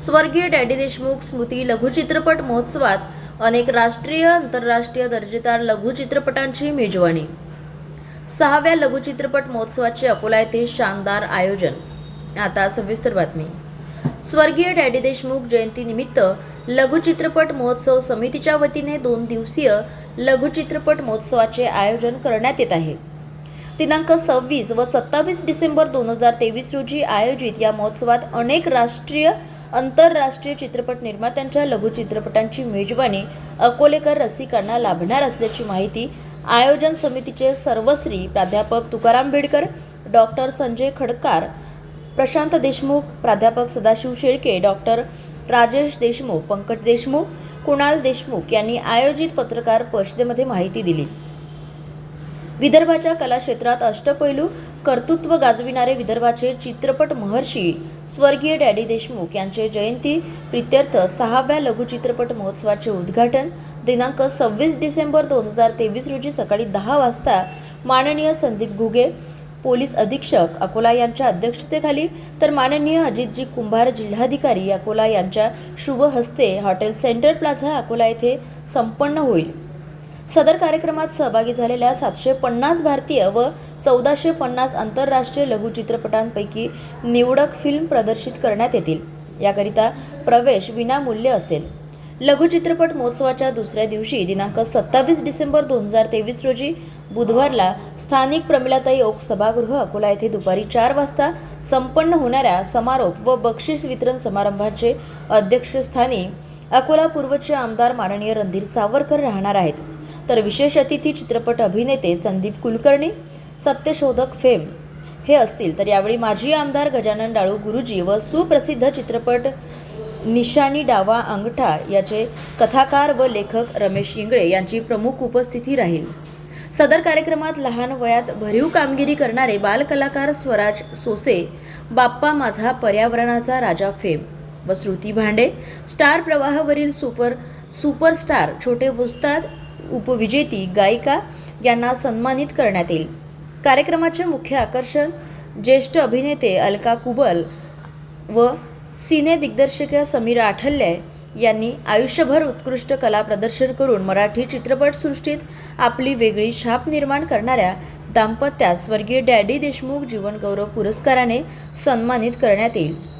स्वर्गीय डॅडी देशमुख स्मृती लघुचित्रपट महोत्सवात अनेक राष्ट्रीय आंतरराष्ट्रीय दर्जेदार लघुचित्रपटांची मेजवानी. सहाव्या लघुचित्रपट महोत्सवाचे अकोला येथे शानदार आयोजन. आता सविस्तर बातमी. स्वर्गीय डॅडी देशमुख जयंतीनिमित्त लघुचित्रपट महोत्सव समितीच्या वतीने दोन दिवसीय लघुचित्रपट महोत्सवाचे आयोजन करण्यात येत आहे. दिनांक सव्वीस व सत्तावीस डिसेंबर दोन हजार तेवीस रोजी आयोजित या महोत्सवात अनेक राष्ट्रीय आंतरराष्ट्रीय चित्रपट निर्मात्यांच्या लघुचित्रपटांची मेजवानी अकोलेकर रसिकांना लाभणार असल्याची माहिती आयोजन समितीचे सर्वश्री प्राध्यापक तुकाराम बेडकर डॉक्टर संजय खडकार प्रशांत देशमुख प्राध्यापक सदाशिव शेळके डॉक्टर राजेश देशमुख पंकज देशमुख कुणाल देशमुख यांनी आयोजित पत्रकार परिषदेमध्ये माहिती दिली. विदर्भाच्या कलाक्षेत्रात अष्टपैलू कर्तृत्व गाजविणारे विदर्भाचे चित्रपट महर्षी स्वर्गीय डॅडी देशमुख यांचे जयंती प्रित्यर्थ सहाव्या लघुचित्रपट महोत्सवाचे उद्घाटन दिनांक सव्वीस डिसेंबर दोन हजार तेवीस रोजी सकाळी दहा वाजता माननीय संदीप घुगे पोलीस अधीक्षक अकोला यांच्या अध्यक्षतेखाली. तर माननीय अजितजी कुंभार जिल्हाधिकारी अकोला यांच्या शुभ हस्ते हॉटेल सेंटर प्लाझा अकोला येथे संपन्न होईल. सदर कार्यक्रमात सहभागी झालेल्या सातशे पन्नास भारतीय व चौदाशे पन्नास आंतरराष्ट्रीय लघुचित्रपटांपैकी निवडक फिल्म प्रदर्शित करण्यात येतील. याकरिता प्रवेश विनामूल्य असेल. लघुचित्रपट महोत्सवाच्या दुसऱ्या दिवशी दिनांक सत्तावीस डिसेंबर दोन हजार तेवीस रोजी बुधवारला स्थानिक प्रमिलाताई ओक सभागृह अकोला येथे दुपारी चार वाजता संपन्न होणाऱ्या समारोप व बक्षीस वितरण समारंभाचे अध्यक्षस्थानी अकोला पूर्वचे आमदार माननीय रणधीर सावरकर राहणार आहेत. तर विशेष अतिथी चित्रपट अभिनेते संदीप कुलकर्णी सत्यशोधक फेम हे असतील. तर यावेळी माजी आमदार गजानन डाळू गुरुजी व सुप्रसिद्ध चित्रपट निशानी डावा अंगठा याचे कथाकार व लेखक रमेश इंगळे यांची प्रमुख उपस्थिती राहील. सदर कार्यक्रमात लहान वयात भरीव कामगिरी करणारे बालकलाकार स्वराज सोसे बाप्पा माझा पर्यावरणाचा राजा फेम व श्रुती भांडे स्टार प्रवाहावरील सुपर सुपरस्टार छोटे उस्ताद उपविजेती गायिका यांना सन्मानित करण्यात येईल. कार्यक्रमाचे मुख्य आकर्षण ज्येष्ठ अभिनेते अलका कुबल व सिने दिग्दर्शिका समीरा आठल्ये यांनी आयुष्यभर उत्कृष्ट कला प्रदर्शन करून मराठी चित्रपटसृष्टीत आपली वेगळी छाप निर्माण करणाऱ्या दाम्पत्यास स्वर्गीय डॅडी देशमुख जीवनगौरव पुरस्काराने सन्मानित करण्यात येईल.